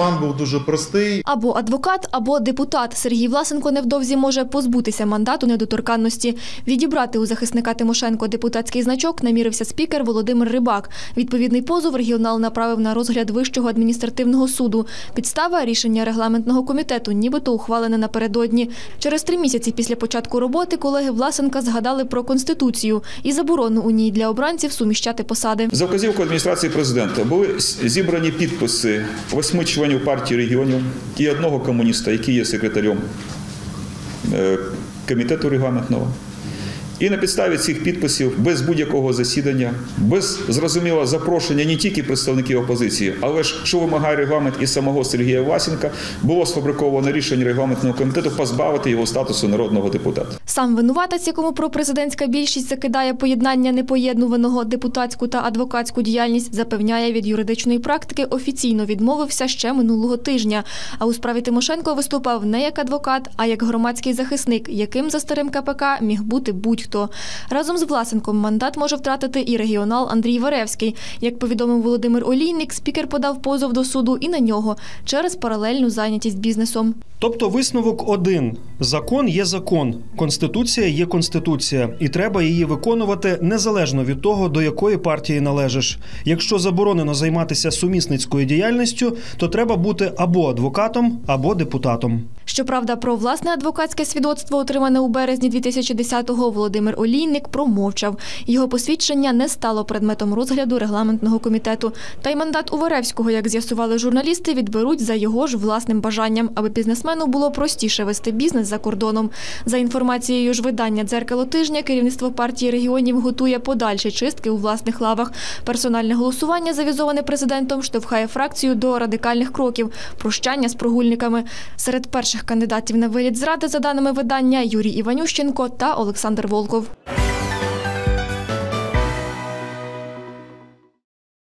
план був дуже простий. Або адвокат, або депутат. Сергій Власенко невдовзі може позбутися мандату недоторканності. Відібрати у захисника Тимошенко депутатський значок намірився спікер Володимир Рибак. Відповідний позов регіонал направив на розгляд Вищого адміністративного суду. Підстава рішення регламентного комітету, нібито ухвалене напередодні. Через три місяці після початку роботи колеги Власенка згадали про конституцію і заборону у ній для обранців суміщати посади. За вказівкою адміністрації президента були зібрані підписи восьми членів партії регіонів і одного комуніста, який є секретарем е, комітету регламентного. І на підставі цих підписів, без будь-якого засідання, без зрозумілого запрошення не тільки представників опозиції, але ж що вимагає регламент і самого Сергія Власенка, було сфабриковано рішення регламентного комітету позбавити його статусу народного депутата. Сам винуватець, якому пропрезидентська більшість закидає поєднання непоєднуваного депутатську та адвокатську діяльність, запевняє від юридичної практики, офіційно відмовився ще минулого тижня. А у справі Тимошенко виступав не як адвокат, а як громадський захисник, яким за старим КПК міг бути будь-хто. Разом з Власенком мандат може втратити і регіонал Андрій Варевський. Як повідомив Володимир Олійник, спікер подав позов до суду і на нього через паралельну зайнятість бізнесом. Тобто висновок один: закон є закон, конституція є конституція, і треба її виконувати незалежно від того, до якої партії належиш. Якщо заборонено займатися сумісницькою діяльністю, то треба бути або адвокатом, або депутатом. Щоправда, про власне адвокатське свідоцтво, отримане у березні 2010-го, Володимир Олійник промовчав. Його посвідчення не стало предметом розгляду регламентного комітету. Та й мандат у Варевського, як з'ясували журналісти, відберуть за його ж власним бажанням, аби бізнесмену було простіше вести бізнес за кордоном. За інформацією ж видання «Дзеркало тижня», керівництво партії регіонів готує подальші чистки у власних лавах. Персональне голосування, завізоване президентом, штовхає фракцію до радикальних кроків – прощання з прогульниками. Серед перших кандидатів на виліт зради, за даними видання, Юрій Іванющенко та Олександр warunków.